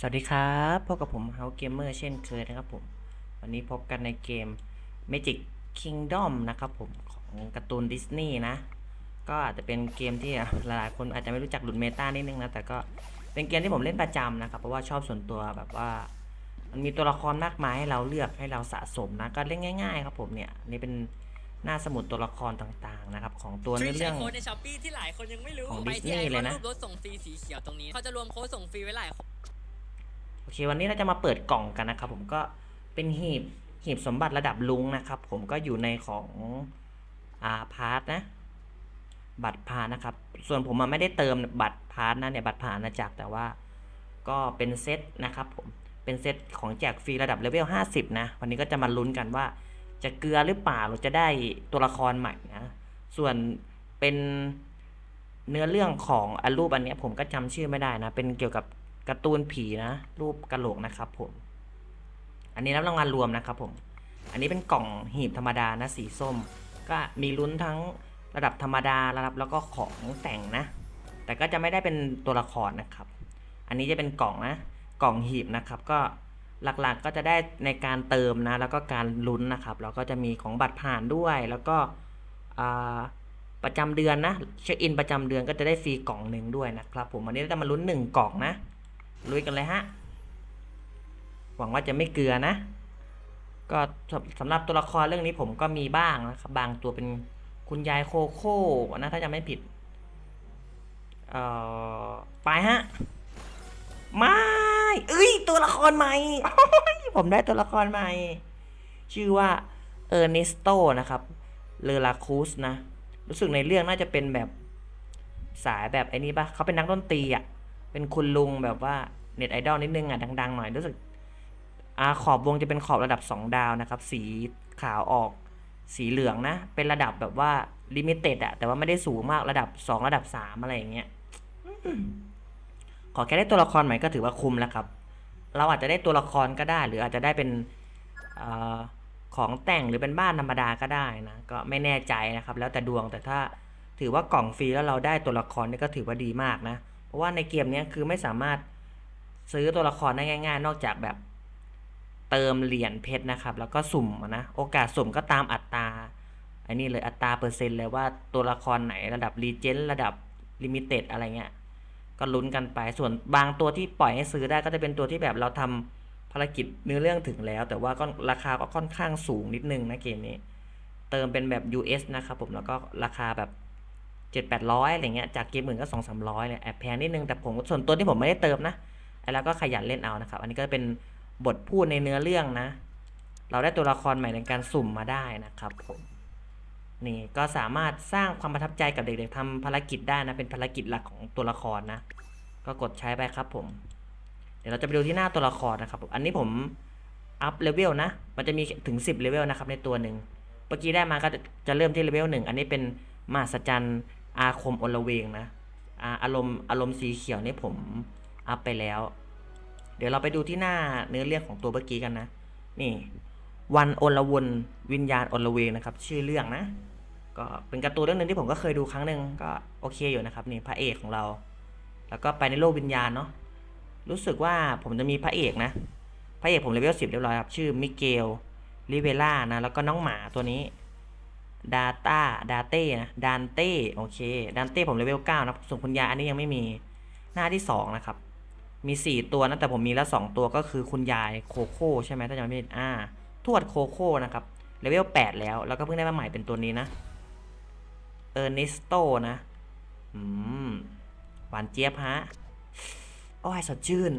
สวัสดีครับพบกับผม House Gamer เช่นเคยนะครับผม วันนี้พบกันในเกม Magic Kingdom นะครับผม ของการ์ตูนดิสนีย์นะ ก็อาจจะเป็นเกมที่หลายๆคนอาจจะไม่รู้จักหลุดเมตานิดนึงนะ แต่ก็เป็นเกมที่ผมเล่นประจำนะครับ เพราะว่าชอบส่วนตัวแบบว่า มันมีตัวละครมากมายให้เราเลือกให้เราสะสมนะ ก็เล่นง่ายๆครับผมเนี่ย นี่เป็นหน้าสมุดตัวละครต่างๆนะครับของตัวฟรีเนื้อใช้เรื่องโค้ดในช้อปปี้ที่หลายคนยังไม่รู้ของไปที่ Disney ไอคเลอยนนะรูปรถส่งฟรีสีเขียวตรงนี้เขาจะรวมโค้ดส่งฟรีไว้หลายคน โอเควันนี้เราจะมาเปิดกล่องกันนะครับ ผมก็เป็นหีบหีบสมบัติระดับลุงนะครับ ผมก็อยู่ในของอาพาร์ทนะ บัตรพาร์ทนะครับ ส่วนผมอะไม่ได้เติมบัตรพาร์ทนะเนี่ยบัตรผ่านนะจักแต่ว่าก็เป็นเซตนะครับผมเป็นเซตของแจกฟรีระดับเลเวล50 นะ วันนี้ก็จะมาลุ้นกันว่า จะเกลือหรือเปล่าหรือจะได้ตัวละครใหม่นะ ส่วนเป็นเนื้อเรื่องของอรูปอันนี้ผมก็จำชื่อไม่ได้นะ เป็นเกี่ยวกับ การ์ตูนผีนะ รูปกระโหลกนะครับผม อันนี้รับรางวัลรวมนะครับผม อันนี้เป็นกล่องหีบธรรมดานะสีส้ม ก็มีลุ้นทั้งระดับธรรมดาระดับแล้วก็ของแต่งนะ แต่ก็จะไม่ได้เป็นตัวละครนะครับ อันนี้จะเป็นกล่องนะ กล่องหีบนะครับ ก็หลักๆก็จะได้ในการเติมนะ แล้วก็การลุ้นนะครับแล้วก็จะมีของบัตรผ่านด้วยแล้วก็ประจำเดือนนะเช็คอินประจำเดือนก็จะได้ฟรีกล่องหนึ่งด้วยนะครับ ผมวันนี้เราจะมาลุ้นหนึ่งกล่องนะ ลุยกันเลยฮะ หวังว่าจะไม่เกลือนะ ก็สำหรับตัวละครเรื่องนี้ผมก็มีบ้างนะครับ บางตัวเป็นคุณยายโคโค่นะถ้าจะไม่ผิด เอ่อ ไปฮะ ไม่เอ้ย ตัวละครใหม่ ผมได้ตัวละครใหม่ ชื่อว่าเออร์เนสโตนะครับ เลลาคูสนะ รู้สึกในเรื่องน่าจะเป็นแบบสายแบบไอ้นี้ปะเขาเป็นนักดนตรีอะ เป็นคุณลุงแบบว่าเน็ตไอดอลนิดนึงอะดังๆหน่อยรู้สึกอาขอบวงจะเป็นขอบระดับ 2 ดาวนะครับ สีขาวออกสีเหลืองนะ เป็นระดับแบบว่าลิมิเต็ดอะแต่ว่าไม่ได้สูงมากระดับ 2 ระดับ 3 อะไรอย่างเงี้ยขอแค่ได้ตัวละครใหม่ก็ถือว่าคุ้มแล้วครับ เราอาจจะได้ตัวละครก็ได้ หรืออาจจะได้เป็นอของแต่งหรือเป็นบ้านธรรมดาก็ได้นะ ก็ไม่แน่ใจนะครับ แล้วแต่ดวงแต่ถ้าถือว่ากล่องฟรีแล้วเราได้ตัวละครนี่ก็ถือว่าดีมากนะ เพราะว่าในเกมนี้คือไม่สามารถซื้อตัวละครได้ง่าย ๆ นอกจากแบบเติมเหรียญเพชรนะครับ แล้วก็สุ่มนะ โอกาสสุ่มก็ตามอัตราอันนี้เลยอัตราเปอร์เซ็นต์เลยว่าตัวละครไหนระดับรีเจนระดับลิมิเต็ดอะไรเงี้ย ก็ลุ้นกันไป ส่วนบางตัวที่ปล่อยให้ซื้อได้ก็จะเป็นตัวที่แบบเราทำภารกิจเนื้อเรื่องถึงแล้ว แต่ว่าก็ราคาก็ค่อนข้างสูงนิดนึงนะเกมนี้ เติมเป็นแบบ US นะครับผมแล้วก็ราคาแบบ เจ็ดแปดร้อยอะไรเงี้ยจากเกมอื่นก็สองสามร้อยเลยแอบแพงนิดนึงแต่ผมส่วนตัวที่ผมไม่ได้เติมนะแล้วก็ขยันเล่นเอานะครับ อันนี้ก็เป็นบทพูดในเนื้อเรื่องนะ เราได้ตัวละครใหม่ในการสุ่มมาได้นะครับผมนี่ก็สามารถสร้างความประทับใจกับเด็กๆทำภารกิจได้นะ เป็นภารกิจหลักของตัวละครนะ ก็กดใช้ไปครับผม เดี๋ยวเราจะไปดูที่หน้าตัวละครนะครับผมอันนี้ผมอัพเลเวลนะ มันจะมีถึง 10เลเวลนะครับในตัวหนึ่ง เมื่อกี้ได้มาก็จะจะเริ่มที่เลเวลหนึ่ง อันนี้เป็นมหัศจรรย์ อาคมอลเวงนะอาอารมณ์อารมณ์สีเขียวนี่ผมอัพไปแล้ว เดี๋ยวเราไปดูที่หน้าเนื้อเรื่องของตัวเมื่อกี้กันนะ นี่ วันอลวนวิญญาณอลเวงนะครับ ชื่อเรื่องนะ ก็เป็นการ์ตูนเรื่องหนึงที่ผมก็เคยดูครั้งหนึ่งก็โอเคอยู่นะครับนี่พระเอกของเรา แล้วก็ไปในโลกวิญญาณเนาะรู้สึกว่าผมจะมีพระเอกนะ พระเอกผมเลเวลสิบเรียบร้อยครับ ชื่อมิเกลลิเวล่านะ แล้วก็น้องหมาตัวนี้ ดาต้าดาเต้นะดานเต้โอเคดานเต้ผมเลเวลเก้านะส่วนคุณยายอันนี้ยังไม่มีหน้าที่สองนะครับ มีสี่ตัวนะแต่ผมมีแล้วสองตัวก็คือคุณยายโคโค่ใช่ไหมถ้าจำไม่ผิดอ่าทวดโคโค่นะครับเลเวลแปดแล้ว แล้วก็เพิ่งได้มาใหม่เป็นตัวนี้นะเออร์เนสโตนะอืมหวานเจี๊ยบฮะโอ้ยสดชื่น